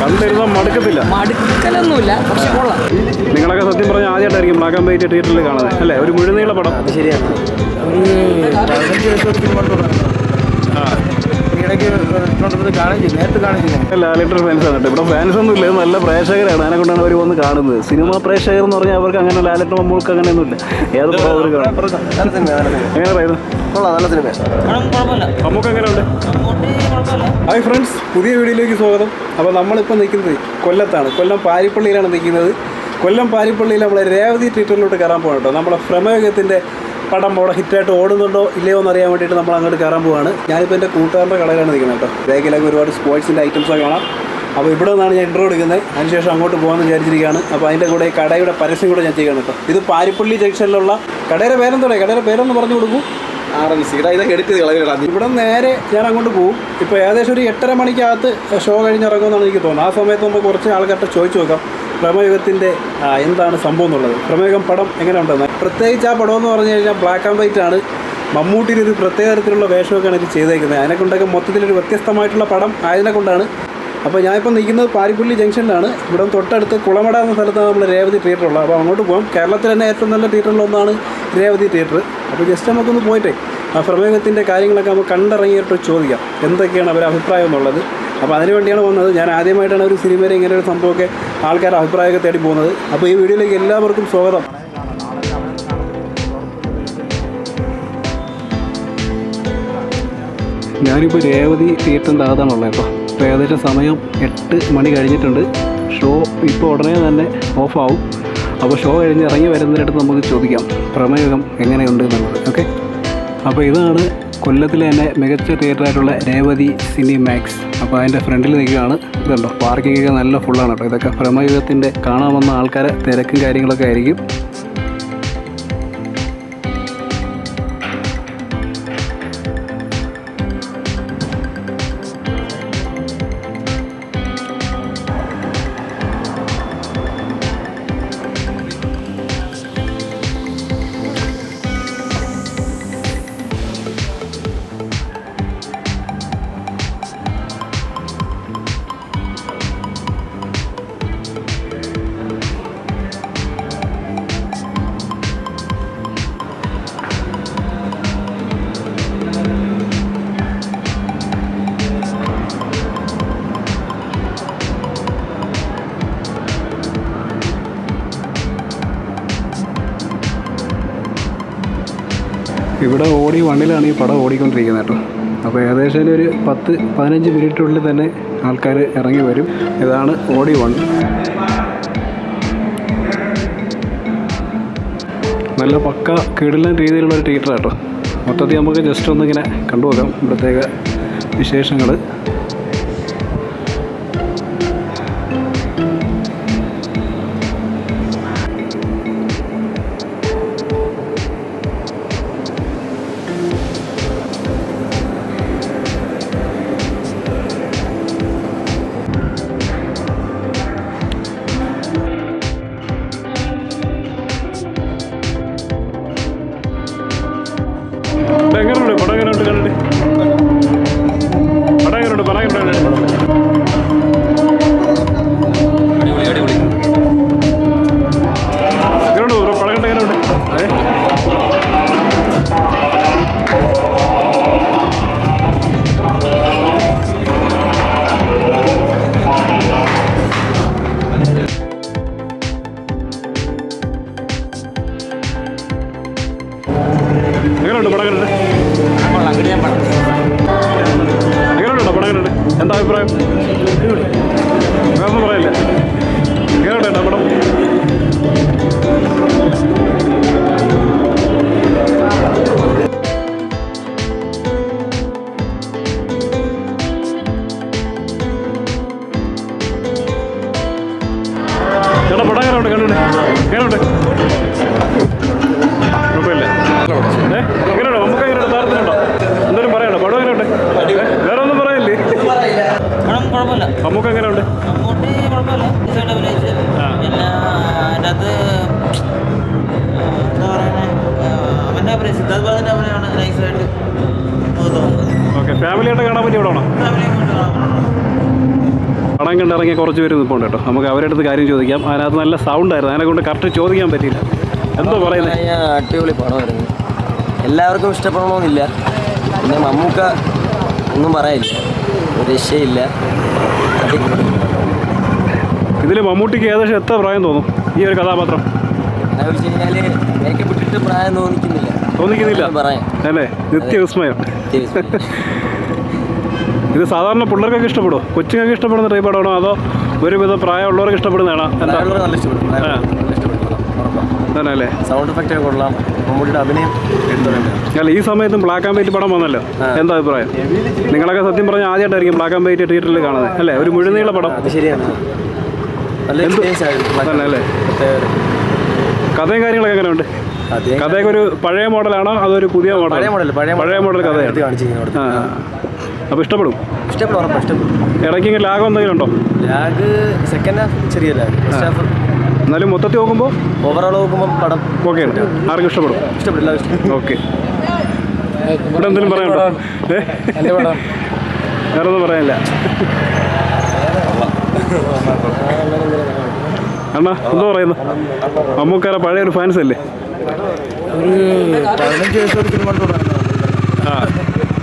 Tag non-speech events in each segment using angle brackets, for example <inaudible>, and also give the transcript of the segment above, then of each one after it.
കണ്ടിരുന്ന മടുക്കത്തില്ല. മടുക്കലൊന്നുമില്ല. പക്ഷെ കൊള്ളാം. നിങ്ങളൊക്കെ സത്യം പറഞ്ഞ ആദ്യമായിട്ടായിരിക്കും ബ്ലാക്ക് ആൻഡ് വൈറ്റ് തിയേറ്ററിൽ കാണുന്നത്. അല്ലേ? ഒരു മുഴുനീള പടം. ശരിയാണ്. ഒരു ഇടയ്ക്ക് കാണിച്ചു നേരത്തെ കാണിച്ചില്ല? ലാലേട്ടർ ഫാൻസ് ആണ് ഇവിടെ ഫാൻസ് ഒന്നും ഇല്ല. നല്ല പ്രേക്ഷകരാണ്. അതിനെ കൊണ്ടാണ് അവർ വന്ന് കാണുന്നത്. സിനിമ പ്രേക്ഷകർ എന്ന് പറഞ്ഞാൽ അവർക്ക് അങ്ങനെ ലാലേട്ടർ ഏത് നല്ല സിനിമ നല്ല സിനിമ എങ്ങനെ പറയുന്നു? കൊള്ളാം നല്ല സിനിമ നമുക്ക് എങ്ങനെയുണ്ട് ഹായ് ഫ്രണ്ട്സ് പുതിയ വീഡിയോയിലേക്ക് സ്വാഗതം. അപ്പോൾ നമ്മളിപ്പോൾ നിൽക്കുന്നത് കൊല്ലത്താണ്. കൊല്ലം പാരിപ്പള്ളിയിലാണ് നിൽക്കുന്നത്. കൊല്ലം പാരിപ്പള്ളിയിൽ നമ്മളെ രേവതി തിയേറ്ററിലോട്ട് കയറാൻ പോകണം കേട്ടോ. നമ്മളെ പ്രമേഹത്തിന്റെ പടം അവിടെ ഹിറ്റായിട്ട് ഓടുന്നുണ്ടോ ഇല്ലയോ എന്ന് അറിയാൻ വേണ്ടിയിട്ട് നമ്മൾ അങ്ങോട്ട് കയറാൻ പോവാണ്. ഞാനിപ്പോൾ എന്റെ കൂട്ടുകാരുടെ കടയിലാണ് നിൽക്കുന്നത് കേട്ടോ. ബാഗിലൊക്കെ ഒരുപാട് സ്പോർട്സിന്റെ ഐറ്റംസൊക്കെ കാണാം. അപ്പോൾ ഇവിടെ നിന്നാണ് ഞാൻ ഇൻട്രോ എടുക്കുന്നത്. അതിനുശേഷം അങ്ങോട്ട് പോകാമെന്ന് വിചാരിച്ചിരിക്കുകയാണ്. അപ്പോൾ അതിന്റെ കൂടെ ഈ കടയുടെ പരസ്യം കൂടെ ഞാൻ ചെയ്യണം കേട്ടോ. ഇത് പാരിപ്പള്ളി ജംഗ്ഷനിലുള്ള കടയുടെ പേരെന്തോടെ? കടയുടെ പേരൊന്ന് പറഞ്ഞു കൊടുക്കൂ. ആർ എൽ സി ഇതൊക്കെ എടുക്കുന്നത് കളവിടാ ഇവിടെ നേരെ ഞാൻ അങ്ങോട്ട് പോകും ഇപ്പോൾ ഏകദേശം ഒരു എട്ടര മണിക്കകത്ത് ഷോ കഴിഞ്ഞിറങ്ങുമെന്നാണ് എനിക്ക് തോന്നുന്നത്. ആ സമയത്ത് നമുക്ക് കുറച്ച് ആൾക്കാരുടെ ചോദിച്ചു നോക്കാം. പ്രമേയുഗത്തിന്റെ എന്താണ് സംഭവം എന്നുള്ളത്. പ്രമേഹം പടം എങ്ങനെ ഉണ്ടെന്ന്. പ്രത്യേകിച്ച് ആ പടം എന്ന് പറഞ്ഞു കഴിഞ്ഞാൽ ബ്ലാക്ക് ആൻഡ് വൈറ്റ് ആണ്. മമ്മൂട്ടിയുടെ ഒരു പ്രത്യേക തരത്തിലുള്ള വേഷമൊക്കെയാണ് ഇത് ചെയ്തേക്കുന്നത്. അതിനെ കൊണ്ടൊക്കെ മൊത്തത്തിലൊരു വ്യത്യസ്തമായിട്ടുള്ള പടം ആയതിനെ കൊണ്ടാണ്. അപ്പോൾ ഞാനിപ്പോൾ നിൽക്കുന്നത് പാരിപ്പുള്ളി ജംഗ്ഷനിലാണ്. ഇവിടെ തൊട്ടടുത്ത് കുളമട എന്ന സ്ഥലത്താണ് നമ്മൾ രേവതി തിയേറ്റർ ഉള്ളത്. അപ്പോൾ അങ്ങോട്ട് പോകാം കേരളത്തിൽ തന്നെ ഏറ്റവും നല്ല തിയേറ്ററിലൊന്നാണ് രേവതി തിയേറ്റർ അപ്പോൾ ജസ്റ്റ് നമുക്കൊന്ന് പോയിട്ടേ. ആ പ്രമേഹത്തിന്റെ കാര്യങ്ങളൊക്കെ നമുക്ക് കണ്ടിറങ്ങിയിട്ട് ചോദിക്കാം. എന്തൊക്കെയാണ് അവരുടെ അഭിപ്രായം എന്നുള്ളത്. അപ്പോൾ അതിന് വേണ്ടിയാണ് വന്നത് ഞാൻ ആദ്യമായിട്ടാണ് ഒരു സിനിമയിൽ ഇങ്ങനെ ഒരു സംഭവമൊക്കെ ആൾക്കാരുടെ അഭിപ്രായമൊക്കെ തേടി പോകുന്നത്. അപ്പോൾ ഈ വീഡിയോയിലേക്ക് എല്ലാവർക്കും സ്വാഗതം. ഞാനിപ്പോൾ രേവതി തിയേറ്ററിന്റെ അകത്താണുള്ളത് ഇപ്പോൾ ഇപ്പോൾ ഏകദേശം സമയം എട്ട് മണി കഴിഞ്ഞിട്ടുണ്ട്. ഷോ ഇപ്പോൾ ഉടനെ തന്നെ ഓഫാവും. അപ്പോൾ ഷോ കഴിഞ്ഞ് ഇറങ്ങി വരുന്നതിനടുത്ത് നമുക്ക് ചോദിക്കാം. പ്രമേയം എങ്ങനെയുണ്ട് എന്നുള്ളത്. ഓക്കെ? അപ്പോൾ ഇതാണ് കൊല്ലത്തിലെ തന്നെ മികച്ച തിയേറ്ററായിട്ടുള്ള രേവതി സിനിമാക്സ് അപ്പോൾ അതിന്റെ ഫ്രണ്ടിൽ നിൽക്കുകയാണ്. ഇതുണ്ടോ? പാർക്കിംഗ് ഒക്കെ നല്ല ഫുള്ളാണ് കേട്ടോ. ഇതൊക്കെ ഭ്രമയുഗത്തിന്റെ കാണാൻ വന്ന ആൾക്കാരെ തിരക്കും കാര്യങ്ങളൊക്കെ ആയിരിക്കും. ഇവിടെ ഓടി വണ്ണിലാണ് ഈ പടം ഓടിക്കൊണ്ടിരിക്കുന്നത് കേട്ടോ. അപ്പോൾ ഏകദേശം ഒരു പത്ത് പതിനഞ്ച് മിനിറ്റിനുള്ളിൽ തന്നെ ആൾക്കാർ ഇറങ്ങി വരും. ഇതാണ് ഓടി വൺ. നല്ല പക്ക കിടിലൻ രീതിയിലുള്ള ഒരു തിയേറ്റർ കേട്ടോ. മൊത്തത്തിൽ നമുക്ക് ജസ്റ്റ് ഒന്നിങ്ങനെ കണ്ടുപോകാം ഇവിടത്തേക്ക് വിശേഷങ്ങൾ. വേറൊന്നും പറയില്ല? കേട്ടോ പടം കുഴപ്പമില്ല. നമുക്ക് എങ്ങനെയുണ്ട്? മമ്മൂട്ടി കുഴപ്പമില്ല. രസമായിട്ട് അഭിനയിച്ച് ആ. പിന്നെ അതിനകത്ത് എന്താ പറയുന്നത് അവന്റെ അഭിനയം സിദ്ധാർത്ഥ് ബാലന്റെ അഭിനയമാണ് നൈസായിട്ട് ഓക്കെ ഫാമിലിയായിട്ട് കാണാൻ പറ്റിയ. പടം കണ്ടിറങ്ങിയ കുറച്ച് പേര് നിൽപ്പുണ്ട് കേട്ടോ. നമുക്ക് അവരുടെ അടുത്ത് കാര്യം ചോദിക്കാം. അതിനകത്ത് നല്ല സൗണ്ട് ആയിരുന്നു. അതിനെ കൊണ്ട് കറക്റ്റ് ചോദിക്കാൻ പറ്റിയില്ല. എന്തോ പറയുന്നത് അടിപൊളി പടമായിരുന്നു. എല്ലാവർക്കും ഇഷ്ടപ്പെടണമെന്നില്ല പിന്നെ മമ്മൂക്ക ഒന്നും പറയാനില്ല ഒരു രക്ഷയില്ല. ഇതിൽ മമ്മൂട്ടിക്ക് ഏകദേശം എത്ര പ്രായം തോന്നും? ഈ ഒരു കഥാപാത്രം? എന്നാ വെച്ച് കഴിഞ്ഞാൽ മേക്കപ്പ് പ്രായം തോന്നിക്കുന്നില്ല. തോന്നിക്കുന്നില്ല. ഒന്നും പറയാം അല്ലേ? നിത്യ വിസ്മയം. ഇത് സാധാരണ പിള്ളേർക്കൊക്കെ ഇഷ്ടപ്പെടും കൊച്ചുങ്ങൾക്ക് ഇഷ്ടപ്പെടുന്ന ടൈപ്പ് പടമാണോ അതോ ഒരുവിധം പ്രായമുള്ളവർക്ക് ഇഷ്ടപ്പെടുന്നതാണോ? എന്താ? നല്ല ഇഷ്ടപ്പെടും. തന്നെ സൗണ്ട് എഫക്റ്റ് ഒക്കെ കൊള്ളാം. മമ്മൂട്ടിയുടെ അഭിനയം അല്ല ഈ സമയത്തും ബ്ലാക്ക് ആൻഡ് വൈറ്റ് പടം വന്നല്ലോ. എന്താ അഭിപ്രായം? നിങ്ങളൊക്കെ സത്യം പറഞ്ഞാൽ ആദ്യമായിട്ടായിരിക്കും ബ്ലാക്ക് ആൻഡ് വൈറ്റ് തിയേറ്ററിൽ കാണുന്നത്. അല്ലേ? ഒരു മുഴുനീള പടം. ശരിയാണ്. കഥയും കാര്യങ്ങളൊക്കെ എങ്ങനെയുണ്ട്? കഥയൊക്കെ ഒരു പഴയ മോഡലാണോ? അതോ ഒരു പുതിയ മോഡൽ പഴയ മോഡൽ കഥയാണ്. അപ്പോൾ ഇഷ്ടപ്പെടും? ഇഷ്ടപ്പെടും ഇടയ്ക്ക് ലാഗം എന്തെങ്കിലും ഉണ്ടോ ലാഗ് സെക്കൻഡ് ഹാഫ് ചെറിയ ലാഗ് ഫസ്റ്റ് ഹാഫ് എന്നാലും മൊത്തത്തിൽ നോക്കുമ്പോൾ ഓവറോൾ നോക്കുമ്പോൾ പടം ഓക്കെ ഉണ്ട്. ആർക്കും ഇഷ്ടപ്പെടും. ഇഷ്ടപ്പെടില്ല ഇഷ്ടം ഓക്കെ ഇവിടെ എന്തെങ്കിലും പറയാനുണ്ടോ? വേറെ ഒന്നും പറയാനില്ല. അണ്ണാ എന്തോ പറയുന്നു? മമ്മൂക്കാരെ പഴയ ഒരു ഫാൻസ് അല്ലേ? ഒരു പതിനഞ്ച് വയസ്സോട്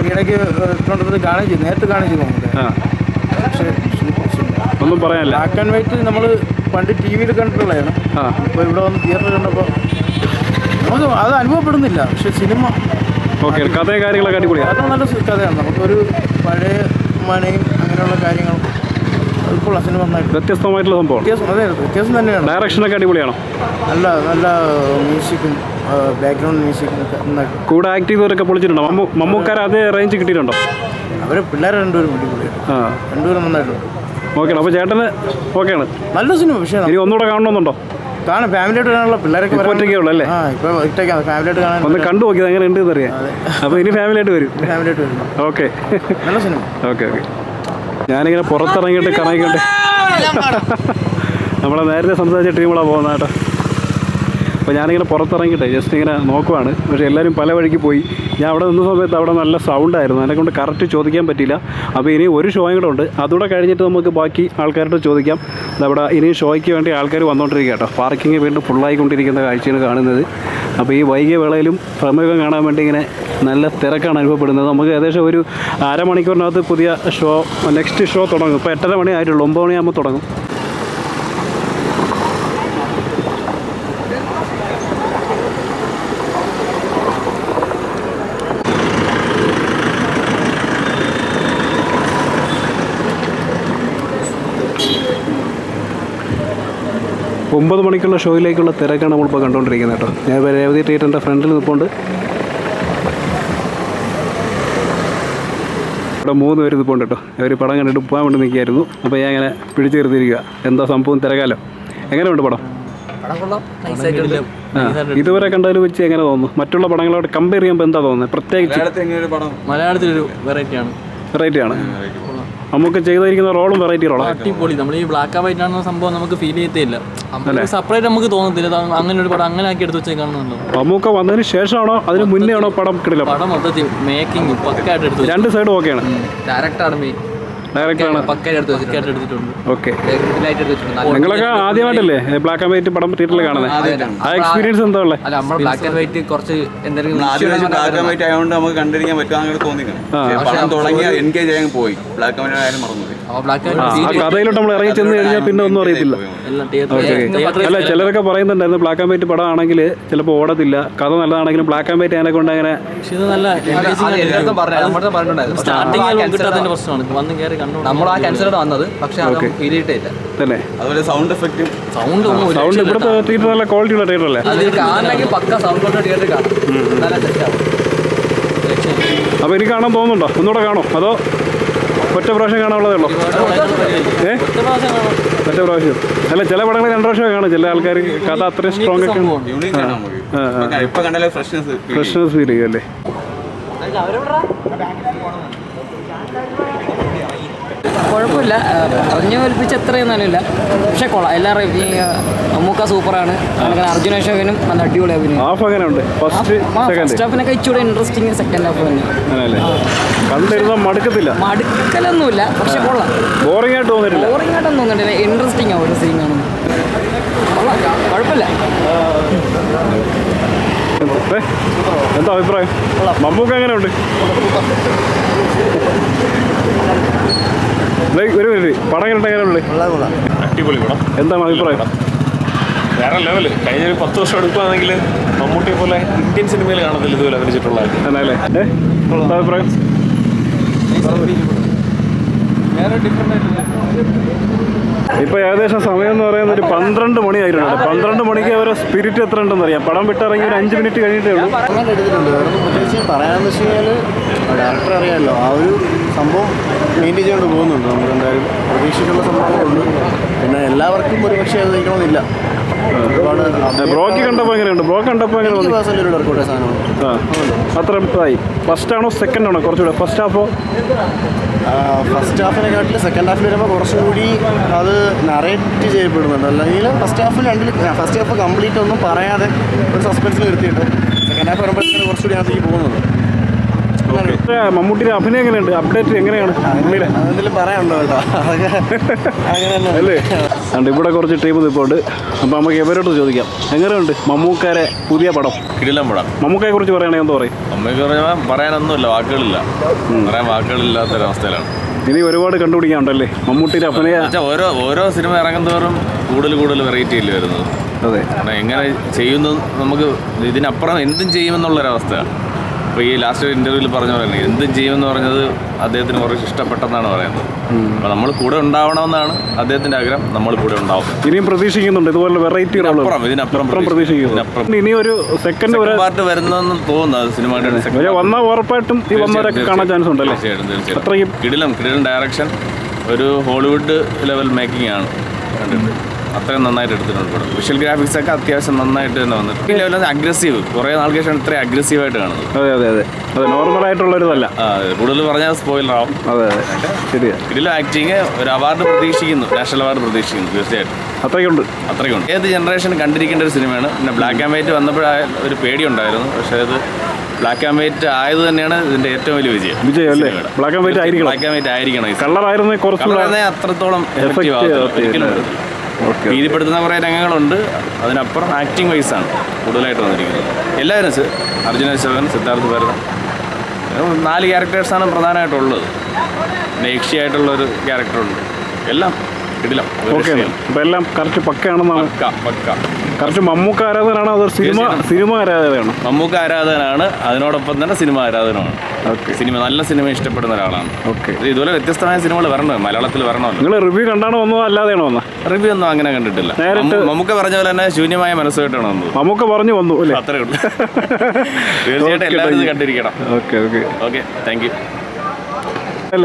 ഈയിടയ്ക്ക് കാണിച്ചു നേരത്തെ കാണിച്ചു നമുക്ക് ആ. പക്ഷേ ഒന്നും പറയാനില്ല. ബ്ലാക്ക് ആൻഡ് വൈറ്റ് നമ്മൾ പണ്ട് ടി വിയിൽ കണ്ടിട്ടുള്ളതാണ്. ഇപ്പോൾ ഇവിടെ വന്ന് തിയേറ്ററിൽ കണ്ടപ്പോൾ നമുക്ക് അത് അനുഭവപ്പെടുന്നില്ല. പക്ഷെ സിനിമ ഓക്കെ കഥ കാര്യങ്ങളൊക്കെ അടിപൊളിയാണ് അത് നല്ല കഥയാണ്. നമുക്കൊരു പഴയ മനയും അങ്ങനെയുള്ള കാര്യങ്ങളും ഇപ്പോൾ സിനിമ നന്നായിട്ട്. വ്യത്യസ്തമായിട്ടുള്ള സംഭവം വ്യത്യാസം അതെ വ്യത്യാസം തന്നെയാണ്. ഡയറക്ഷനൊക്കെ അടിപൊളിയാണോ? നല്ല നല്ല മ്യൂസിക്കും ബാക്ക്ഗ്രൗണ്ട് മ്യൂസിക്കും ഒക്കെ നന്നായിട്ട്. കൂടെ ആക്ട് ചെയ്തവരൊക്കെ പൊളിച്ചിട്ടുണ്ടോ? മമ്മൂക്കാർ അതേ റേഞ്ച് കിട്ടിയിട്ടുണ്ടോ? അവർ പിള്ളേർ രണ്ടുപേരും അടിപൊളിയാണ് രണ്ടുപേരും നന്നായിട്ടുണ്ട്. ഓക്കെ അപ്പോൾ ചേട്ടന് ഓക്കെയാണ്. നല്ല സിനിമ പക്ഷേ ഇനി ഒന്നുകൂടെ കാണണമെന്നുണ്ടോ? കാണാം. ഫാമിലിയായിട്ട് കാണാനുള്ള പിള്ളേരൊക്കെ ഒറ്റയ്ക്കേ ഉള്ളൂ അല്ലേ ഇപ്പോൾ ആയിട്ട് ഫാമിലിയായിട്ട് കാണാൻ ഒന്ന് കണ്ടു നോക്കിയത് എങ്ങനെ ഉണ്ട് എന്നറിയാം അപ്പോൾ ഇനി ഫാമിലി ആയിട്ട് വരും. ഫാമിലിയായിട്ട് വരും. ഓക്കെ. നല്ല സിനിമ. Okay okay. ഞാനിങ്ങനെ പുറത്തിറങ്ങിയിട്ട് കറങ്ങിക്കോട്ടെ നമ്മളെ നേരത്തെ സംസാരിച്ച ടീമുകളാണ് പോകുന്നത് കേട്ടോ. അപ്പോൾ ഞാനിങ്ങനെ പുറത്തിറങ്ങിയിട്ട് ജസ്റ്റ് ഇങ്ങനെ നോക്കുവാണ്. പക്ഷേ എല്ലാവരും പല വഴിക്ക് പോയി. ഞാൻ അവിടെ നിന്ന സമയത്ത് അവിടെ നല്ല സൗണ്ടായിരുന്നു അതിനെ കൊണ്ട് കറക്റ്റ് ചോദിക്കാൻ പറ്റില്ല അപ്പോൾ ഇനി ഒരു ഷോയും കൂടെ ഉണ്ട്. അതുകൂടെ കഴിഞ്ഞിട്ട് നമുക്ക് ബാക്കി ആൾക്കാരോട് ചോദിക്കാം. അവിടെ ഇനി ഷോയ്ക്ക് വേണ്ടി ആൾക്കാർ വന്നുകൊണ്ടിരിക്കുക കേട്ടോ. പാർക്കിംഗ് വീണ്ടും ഫുള്ളായിക്കൊണ്ടിരിക്കുന്ന കാഴ്ചയാണ് കാണുന്നത്. അപ്പോൾ ഈ വൈകിയ വേളയിലും പ്രമുഖം കാണാൻ വേണ്ടി ഇങ്ങനെ നല്ല തിരക്കാണ് അനുഭവപ്പെടുന്നത്. നമുക്ക് ഏകദേശം ഒരു അരമണിക്കൂറിനകത്ത് പുതിയ ഷോ നെക്സ്റ്റ് ഷോ തുടങ്ങും. ഇപ്പോൾ എട്ടര മണി ആയിട്ടുള്ളൂ. ഒമ്പത് മണിയാകുമ്പോൾ തുടങ്ങും. ഒമ്പത് മണിക്കുള്ള ഷോയിലേക്കുള്ള തിരക്കാണ് നമ്മളിപ്പോൾ കണ്ടുകൊണ്ടിരിക്കുന്നത് കേട്ടോ. ഞാൻ ഇപ്പോൾ രേവതി തിയേറ്ററിന്റെ ഫ്രണ്ടിൽ നിൽപ്പുണ്ട് ഇവിടെ മൂന്ന് പേര് നിൽപ്പുണ്ട് കേട്ടോ. അവർ പടം കണ്ടിട്ട് പോകാൻ വേണ്ടി നിൽക്കുകയായിരുന്നു. അപ്പോൾ ഞാൻ ഇങ്ങനെ പിടിച്ചു നിർത്തിയിരിക്കുക. എന്താ സംഭവം തിരക്കാലോ. എങ്ങനെയുണ്ട് പടം? ആ ഇതുവരെ കണ്ടതിൽ വെച്ച് എങ്ങനെ തോന്നുന്നു? മറ്റുള്ള പടങ്ങളോട് കമ്പയർ ചെയ്യുമ്പോൾ എന്താ തോന്നുന്നത്? പ്രത്യേകിച്ച് മലയാളത്തിലൊരു വെറൈറ്റിയാണ് വെറൈറ്റി ആണ്. നമുക്ക് ചെയ്തിരിക്കുന്ന റോളും വെറൈറ്റി റോളാണ് അടിപൊളി. നമ്മൾ ഈ ബ്ലാക്ക് ആൻഡ് വൈറ്റ് ആണെന്ന സംഭവം നമുക്ക് ഫീൽ ചെയ്യത്തില്ല. സെപ്പറേറ്റ് നമുക്ക് തോന്നത്തില്ല. അങ്ങനെ ഒരു പടം അങ്ങനെ ആക്കി എടുത്ത് വെച്ചേക്കാണെന്നുണ്ടോ? നമുക്ക് വന്നതിന് ശേഷമാണോ? അതിന് മുന്നേ ആണോ പടം കിടിലം പടം മൊത്തത്തിൽ മേക്കിംഗ് പക്കായിട്ട് എടുത്തു രണ്ട് സൈഡും ഓക്കെയാണ് ഡയറക്റ്റാണ് മെയിൻ നിങ്ങളൊക്കെ ആദ്യമായിട്ടല്ലേ ബ്ലാക്ക് ആൻഡ് വൈറ്റ് പടം തിയേറ്ററിൽ കാണുന്നത് ആ എക്സ്പീരിയൻസ് എന്താ ഉള്ളത് അല്ല നമ്മൾ ബ്ലാക്ക് ആൻഡ് വൈറ്റ് കുറച്ച് എന്തെങ്കിലും ബ്ലാക്ക് ആൻഡ് വൈറ്റ് ആയതുകൊണ്ട് നമുക്ക് കണ്ടിരിക്കാൻ പറ്റുക തോന്നി പടം തുടങ്ങി എൻഗേജ് ആയി പോയി. ബ്ലാക്ക് ആൻഡ് വൈറ്റ് ആയാലും മറന്നുപോയി. കഥയിലോട്ട് നമ്മൾ ഇറങ്ങി ചെന്ന് കഴിഞ്ഞാൽ പിന്നെ ഒന്നും അറിയത്തില്ല. അല്ല ചിലരൊക്കെ പറയുന്നുണ്ടായിരുന്നു ബ്ലാക്ക് ആൻഡ് വൈറ്റ് പടം ആണെങ്കിൽ ചിലപ്പോൾ ഓടത്തില്ല. കഥ നല്ലതാണെങ്കിലും ബ്ലാക്ക് ആൻഡ് വൈറ്റ് അതിനെ കൊണ്ട് അങ്ങനെ നമ്മൾ ആ വന്നത് പക്ഷെ തന്നെ. സൗണ്ട് എഫക്റ്റ് സൗണ്ട് ഒന്നും സൗണ്ട് ഇവിടുത്തെ തിയേറ്റർ നല്ല ക്വാളിറ്റി ഉള്ള തിയേറ്റർ അല്ലേ? കാണണമെങ്കിൽ പക്ക സൗണ്ട് കൊണ്ട് തിയേറ്റർ കാണാം നല്ല സെറ്റാവും അപ്പോൾ എനിക്ക് കാണാൻ തോന്നുന്നുണ്ടോ? ഒന്നുകൂടെ കാണോ അതോ ഒറ്റ പ്രാവശ്യം കാണാനുള്ളതേ ഉള്ളൂ? ഏ? ഒറ്റ പ്രാവശ്യം. അല്ല ചില പടങ്ങൾ രണ്ട് പ്രാവശ്യം കാണും. ചില ആൾക്കാർ കഥ അത്രയും സ്ട്രോങ് ഒക്കെ ഫ്രഷ്നസ് ഫീൽ ചെയ്യും അല്ലേ? കുഴപ്പമില്ല. പറഞ്ഞു കൽപ്പിച്ച് അത്രയും നല്ലില്ല പക്ഷെ കൊള്ളാം. എല്ലാവരും ഈ മമ്മൂക്ക സൂപ്പറാണ്. അർജുന അശോകനും നല്ല അടിപൊളി അഭിനയം. ഹാഫ് എങ്ങനെയുണ്ട് ഫസ്റ്റ് സെക്കൻഡ് ഫസ്റ്റ് ഹാഫിനൊക്കെ ഇച്ചിരി ഇൻട്രസ്റ്റിംഗ് സെക്കൻഡ് ഹാഫ് തന്നെ. കണ്ടിരുന്ന മടുക്കത്തില്ല. മടുക്കലൊന്നുമില്ല. പക്ഷെ കൊള്ളാം. ബോറിംഗ് ആയിട്ട് തോന്നിട്ടില്ല ബോറിംഗ് ആയിട്ടൊന്നും തോന്നിട്ടില്ല ഇൻട്രസ്റ്റിംഗ് ആ ഒരു സീൻ കാണുമ്പോൾ കൊള്ളാം. കുഴപ്പമില്ല? എന്താ അഭിപ്രായം? മമ്മൂക്ക എങ്ങനെയുണ്ട്? ഉണ്ട് ഒരു മിനിറ്റ് പടം എങ്ങനെ എങ്ങനെയുണ്ട്? അടിപൊളി പടം. എന്താ അഭിപ്രായം? വേറെ ലെവൽ കഴിഞ്ഞ ഒരു പത്ത് വർഷം എടുക്കുകയാണെങ്കിൽ മമ്മൂട്ടിയെ പോലെ ഇന്ത്യൻ സിനിമയിൽ കാണത്തില്ല ഇതുപോലെ അഭിനയിച്ചിട്ടുള്ള അഭിപ്രായം? ഇപ്പൊ ഏകദേശം സമയം എന്ന് പറയുന്നത് ഒരു പന്ത്രണ്ട് മണി ആയിട്ടുണ്ട് പന്ത്രണ്ട് മണിക്ക് അവരെ സ്പിരിറ്റ് എത്ര ഉണ്ടെന്ന് അറിയാം. പടം വിട്ടിറങ്ങി ഒരു അഞ്ച് മിനിറ്റ് കഴിഞ്ഞിട്ടേ ഉള്ളൂ. പ്രത്യേകിച്ച് പറയാന്ന് വെച്ച് കഴിഞ്ഞാൽ ഡയറക്ടർ അറിയാമല്ലോ ആ ഒരു സംഭവം മെയിന്റെയിൻ ചെയ്തുകൊണ്ട് പോകുന്നുണ്ട്. നമുക്ക് എന്തായാലും പ്രതീക്ഷിക്കുന്ന സംഭവങ്ങളുണ്ട്. പിന്നെ എല്ലാവർക്കും ഒരു പക്ഷേ അത് നിൽക്കണമെന്നില്ല ബ്രോക്ക് കണ്ടപ്പോൾ എങ്ങനെയുണ്ട്? ബ്രോ കണ്ടപ്പോൾ അത്ര ഫസ്റ്റ് ആണോ സെക്കൻഡ് ആണോ? കുറച്ചുകൂടെ. ഫസ്റ്റ് ഹാഫോ ഫസ്റ്റ് ഹാഫിനെക്കാട്ടിൽ സെക്കൻഡ് ഹാഫിൽ വരുമ്പോൾ കുറച്ചും കൂടി അത് നറേറ്റ് ചെയ്യപ്പെടുന്നുണ്ട്. അല്ലെങ്കിൽ ഫസ്റ്റ് ഹാഫിൽ രണ്ടിൽ ഫസ്റ്റ് ഹാഫ് കംപ്ലീറ്റ് ഒന്നും പറയാതെ ഒരു സസ്പെൻസിൽ നിർത്തിയിട്ട് സെക്കൻഡ് ഹാഫ് വരുമ്പോഴത്തേക്കും കുറച്ചുകൂടി അതിലേക്ക് പോകുന്നുണ്ട്. മമ്മൂട്ടിയുടെ അഭിനയം എങ്ങനെയുണ്ട്? അപ്ഡേറ്റ് എങ്ങനെയാണ്? പറയാനുണ്ടോ കേട്ടോ? അങ്ങനെ അല്ലേ? അതുകൊണ്ട് ഇവിടെ കുറച്ച് ടീം നിൽപ്പുണ്ട് അപ്പോൾ നമുക്ക് ഇവരോട് ചോദിക്കാം. എങ്ങനെയുണ്ട് മമ്മൂക്കാരെ പുതിയ പടം? കിടിലം പടം. മമ്മൂക്കയെ കുറിച്ച് പറയുകയാണെങ്കിൽ എന്താ പറയും? പറഞ്ഞാൽ പറയാനൊന്നുമില്ല. വാക്കുകളില്ല. പറയാൻ വാക്കുകളില്ലാത്തൊരവസ്ഥയിലാണ്. ഇനി ഒരുപാട് കണ്ടുപിടിക്കാനുണ്ടല്ലേ? മമ്മൂട്ടിയുടെ അഭിനയ ഓരോ ഓരോ സിനിമ ഇറങ്ങുന്നതോറും കൂടുതൽ കൂടുതൽ വെറൈറ്റി അല്ലേ വരുന്നത്? അതെ. എങ്ങനെ ചെയ്യുന്നു നമുക്ക് ഇതിനപ്പുറം എന്തും ചെയ്യുമെന്നുള്ളൊരവസ്ഥയാണ്. ഇപ്പോൾ ഈ ലാസ്റ്റ് ഇന്റർവ്യൂവിൽ പറഞ്ഞ പോലെ എന്ത് ചെയ്യുമെന്ന് പറഞ്ഞത് അദ്ദേഹത്തിന് കുറച്ച് ഇഷ്ടപ്പെട്ടെന്നാണ് പറയുന്നത്. അപ്പോൾ നമ്മൾ കൂടെ ഉണ്ടാവണമെന്നാണ് അദ്ദേഹത്തിന്റെ ആഗ്രഹം. നമ്മൾ കൂടെ ഉണ്ടാവും. ഇനിയും പ്രതീക്ഷിക്കുന്നുണ്ട്. ഇതുപോലെ വെറൈറ്റി ഇതിനപ്പുറം പ്രതീക്ഷിക്കുന്നു ഇനി ഒരു സെക്കൻഡ് ഒരു പാർട്ട് വരുന്നതെന്ന് തോന്നുന്നത് സിനിമയുടെ വന്നാൽ ഉറപ്പായിട്ടും ഈ വന്നവരൊക്കെ കാണാൻ ചാൻസ് ഉണ്ടല്ലേ? തീർച്ചയായിട്ടും തീർച്ചയായിട്ടും. കിടിലം കിടിലം ഡയറക്ഷൻ ഒരു ഹോളിവുഡ് ലെവൽ മേക്കിംഗ് ആണ്. കണ്ടിട്ട്. അത്രയും നന്നായിട്ട് എടുത്തിട്ടുണ്ട് പടം. വിഷ്വൽ ഗ്രാഫിക്സ് ഒക്കെ അത്യാവശ്യം നന്നായിട്ട് തന്നെ വന്നിട്ടുണ്ട്. ലെവലിൽ അഗ്രസീവ് കുറേ നാൾക്ക് ശേഷം ഇത്രയും അഗ്രസീവായിട്ട് കാണുന്നത് അതെ അതെ അതെ. അതെ നോർമൽ ആയിട്ടുള്ളൊരിതല്ല ആ, കൂടുതൽ പറഞ്ഞാൽ സ്പോയിലർ ആവും. അതെ അതെ. ശരിയാ. ഇതിലും ആക്ടിങ് ഒരു അവാർഡ് പ്രതീക്ഷിക്കുന്നു. നാഷണൽ അവാർഡ് പ്രതീക്ഷിക്കുന്നു തീർച്ചയായിട്ടും. അത്രയ്ക്കുണ്ട്. അത്രയ്ക്കുണ്ട്. ഏത് ജനറേഷൻ കണ്ടിരിക്കേണ്ട ഒരു സിനിമയാണ് പിന്നെ ബ്ലാക്ക് ആൻഡ് വൈറ്റ് വന്നപ്പോഴായ ഒരു പേടി ഉണ്ടായിരുന്നു. പക്ഷേ അത് ബ്ലാക്ക് ആൻഡ് വൈറ്റ് ആയത് തന്നെയാണ് ഇതിന്റെ ഏറ്റവും വലിയ വിജയം. വിജയം അല്ലേ? ബ്ലാക്ക് ആൻഡ് വൈറ്റ് ആയിരിക്കണം. ബ്ലാക്ക് ആൻഡ് വൈറ്റ് ആയിരിക്കണം കളർ ആയിരുന്നേ കുറച്ചുകൂടെ അത്രത്തോളം Effect effective ഭീതിപ്പെടുത്തുന്ന കുറേ രംഗങ്ങളുണ്ട്. അതിനപ്പുറം ആക്ടിങ് വൈസാണ് കൂടുതലായിട്ട് വന്നിരിക്കുന്നത്. എല്ലാവരും അർജുന അശോകൻ സിദ്ധാർത്ഥ് ഭരതൻ. നാല് ക്യാരക്ടേഴ്സാണ് പ്രധാനമായിട്ടുള്ളത്. പിന്നെ യക്ഷിയായിട്ടുള്ള ഒരു ക്യാരക്ടറുണ്ട് എല്ലാം ഇടില്ല അപ്പോൾ എല്ലാം കറക്റ്റ് പക്കയാണെന്നാണ് പക്ക പക്ക. കറക്റ്റ് മമ്മൂക്ക ആരാധകനാണോ അതോ സിനിമ സിനിമ ആരാധകനാണ് മമ്മൂക്ക ആരാധകനാണ്. അതിനോടൊപ്പം തന്നെ സിനിമ ആരാധകനാണ് ഓക്കെ. സിനിമ നല്ല സിനിമ ഇഷ്ടപ്പെടുന്ന ഒരാളാണ്. ഓക്കെ. ഇതുപോലെ വ്യത്യസ്തമായ സിനിമകൾ വരണം? മലയാളത്തിൽ വരണോ? നിങ്ങൾ റിവ്യൂ കണ്ടാണോ വന്നോ? അല്ലാതെയാണോ വന്നത് റിവ്യൂ ഒന്നും അങ്ങനെ കണ്ടിട്ടില്ല. നേരിട്ട്- മമ്മൂക്ക പറഞ്ഞ പോലെ തന്നെ ശൂന്യമായ മനസ്സുമായിട്ടാണ് വന്നത്. മമ്മൂക്ക പറഞ്ഞു വന്നു അല്ലേ? അത്രേ ഉള്ളൂ. <laughs> തീർച്ചയായിട്ടും എല്ലാവരും. കണ്ടിരിക്കണം. Okay okay. Okay thank you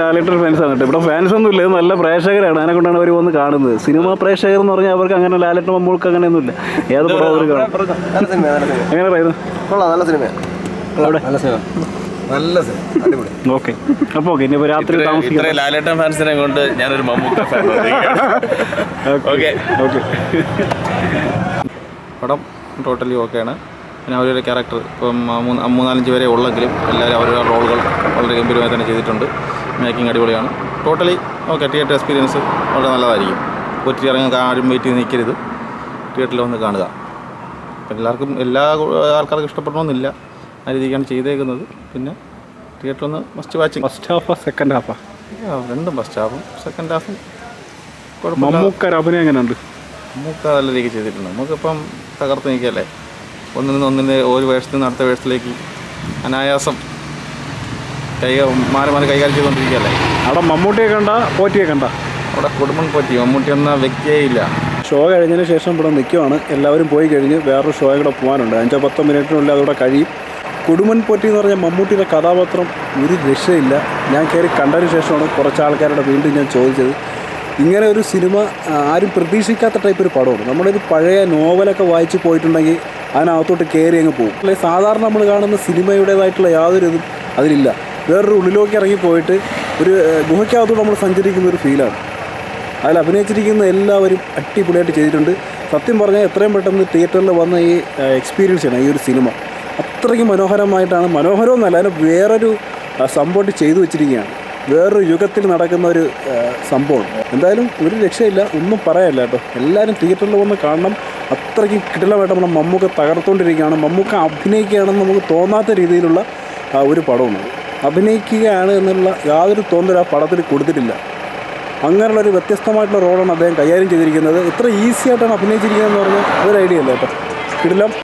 Lalettan fans ആണ് കേട്ടോ. ഇവിടെ ഫാൻസ് ഒന്നും ഇല്ല. നല്ല പ്രേക്ഷകരാണ്. അതിനെ കൊണ്ടാണ് അവർ വന്ന് കാണുന്നത്. സിനിമ പ്രേക്ഷകർ എന്ന് പറഞ്ഞാൽ അവർക്ക് അങ്ങനെ ലാലേട്ടൻ മമ്മൂൾക്ക് അങ്ങനെയൊന്നുമില്ല ഏത് പടം അവർ കാണും. എങ്ങനെ പറയുന്നു? കൊള്ളാം നല്ല സിനിമ. നല്ല അടിപൊളി. ഓക്കെ. അപ്പോൾ ഓക്കെ ഇനിയിപ്പോൾ രാത്രി ലാലേട്ടൻ ഫാൻസിനെ കൊണ്ട് ഞാനൊരു മമ്മൂക്ക ഫാൻ <laughs> ഓക്കെ. ഓക്കെ. പടം ടോട്ടലി ഓക്കെയാണ് പിന്നെ അവരുടെ ക്യാരക്ടർ ഇപ്പം മൂന്നാലഞ്ച് വരെ ഉള്ളെങ്കിലും എല്ലാവരും അവരുടെ റോളുകൾ വളരെ ഗംഭീരമായി തന്നെ ചെയ്തിട്ടുണ്ട്. മേക്കിംഗ് അടിപൊളിയാണ്. ടോട്ടലി ഓക്കെ തിയേറ്റർ എക്സ്പീരിയൻസ് വളരെ നല്ലതായിരിക്കും. ഒറ്റ ഇറങ്ങാൻ ആരും വെയിറ്റ് ചെയ്ത് നിൽക്കരുത് തിയേറ്ററിൽ വന്ന് കാണുക. എല്ലാവർക്കും എല്ലാ ആൾക്കാർക്കും ഇഷ്ടപ്പെടണമെന്നില്ല. ആ രീതിക്കാണ് ചെയ്തേക്കുന്നത്. പിന്നെ തിയേറ്ററിൽ ഒന്ന് മസ്റ്റ് വാച്ചിങ് ഫസ്റ്റ് ഹാഫാ സെക്കൻഡ് ഹാഫാ രണ്ടും ഫസ്റ്റ് ഹാഫും സെക്കൻഡ് ഹാഫും മമ്മൂക്കാർ അഭിനയം എങ്ങനെയുണ്ട്? നമുക്ക് നല്ല രീതിക്ക് ചെയ്തിട്ടുണ്ട്. നമുക്കിപ്പം തകർത്ത് നിൽക്കല്ലേ ഒന്നിൽ നിന്ന് ഒന്നിന്റെ ഒരു വേഷത്തിൽ നിന്ന് അടുത്ത വേഷത്തിലേക്ക് അനായാസം കൈ മാറി മാറി കൈകാര്യം ചെയ്തുകൊണ്ടിരിക്കുകയല്ലേ? അവിടെ മമ്മൂട്ടിയെ കണ്ട പോറ്റിയെ കണ്ട? അവിടെ കുടുംബം പോറ്റി മമ്മൂട്ടി എന്ന വ്യക്തിയേ ഇല്ല. ഷോ കഴിഞ്ഞതിന് ശേഷം ഇവിടെ നിൽക്കുവാണ്. എല്ലാവരും പോയി കഴിഞ്ഞ് വേറൊരു ഷോ കൂടെ പോകാനുണ്ട്. അഞ്ചോ പത്തോ മിനിറ്റിനുള്ളിൽ അതിവിടെ കഴിയും. കുടുംബൻ പൊറ്റി എന്ന് പറഞ്ഞ മമ്മൂട്ടിയുടെ കഥാപാത്രം ഒരു രക്ഷയില്ല. ഞാൻ കയറി കണ്ടതിന് ശേഷമാണ് കുറച്ച് ആൾക്കാരുടെ വീണ്ടും ഞാൻ ചോദിച്ചത്. ഇങ്ങനെ ഒരു സിനിമ ആരും പ്രതീക്ഷിക്കാത്ത ടൈപ്പ് ഒരു പടമാണ്. നമ്മളൊരു പഴയ നോവലൊക്കെ വായിച്ച് പോയിട്ടുണ്ടെങ്കിൽ അതിനകത്തോട്ട് കയറി അങ്ങ് പോകും. അല്ലെങ്കിൽ സാധാരണ നമ്മൾ കാണുന്ന സിനിമയുടേതായിട്ടുള്ള യാതൊരു ഇതും അതിലില്ല. വേറൊരു ഉള്ളിലേക്ക് ഇറങ്ങി പോയിട്ട് ഒരു ഗുഹയ്ക്കകത്തോട് നമ്മൾ സഞ്ചരിക്കുന്ന ഒരു ഫീലാണ് അതിൽ അഭിനയിച്ചിരിക്കുന്ന എല്ലാവരും അടിപൊളിയായിട്ട് ചെയ്തിട്ടുണ്ട്. സത്യം പറഞ്ഞാൽ എത്രയും പെട്ടെന്ന് തിയേറ്ററിൽ വന്ന ഈ എക്സ്പീരിയൻസ് ഈ ഒരു സിനിമ അത്രയ്ക്ക് മനോഹരമായിട്ടാണ് മനോഹരമെന്നല്ല അതിന് വേറൊരു സംഭവം ചെയ്തു വെച്ചിരിക്കുകയാണ്. വേറൊരു യുഗത്തിൽ നടക്കുന്ന ഒരു സംഭവം എന്തായാലും ഒരു രക്ഷയില്ല ഒന്നും പറയാനില്ല കേട്ടോ. എല്ലാവരും തിയേറ്ററിൽ വന്ന് കാണണം. അത്രയ്ക്ക് കിടലമായിട്ട് നമ്മുടെ മമ്മൂക്ക തകർത്തുകൊണ്ടിരിക്കുകയാണ് മമ്മൂക്ക അഭിനയിക്കുകയാണെന്ന് നമുക്ക് തോന്നാത്ത രീതിയിലുള്ള ഒരു പടമാണ്. അഭിനയിക്കുകയാണ് എന്നുള്ള യാതൊരു തോന്നലും ആ പടത്തിൽ കൊടുത്തിട്ടില്ല. അങ്ങനെയുള്ള ഒരു വ്യത്യസ്തമായിട്ടുള്ള റോളാണ് അദ്ദേഹം കൈകാര്യം ചെയ്തിരിക്കുന്നത്. ഇത്ര ഈസി ആയിട്ടാണ് അഭിനയിച്ചിരിക്കുന്നത് എന്ന് പറഞ്ഞാൽ അതൊരു ഐഡിയ അല്ല കേട്ടോ? കിടിലം.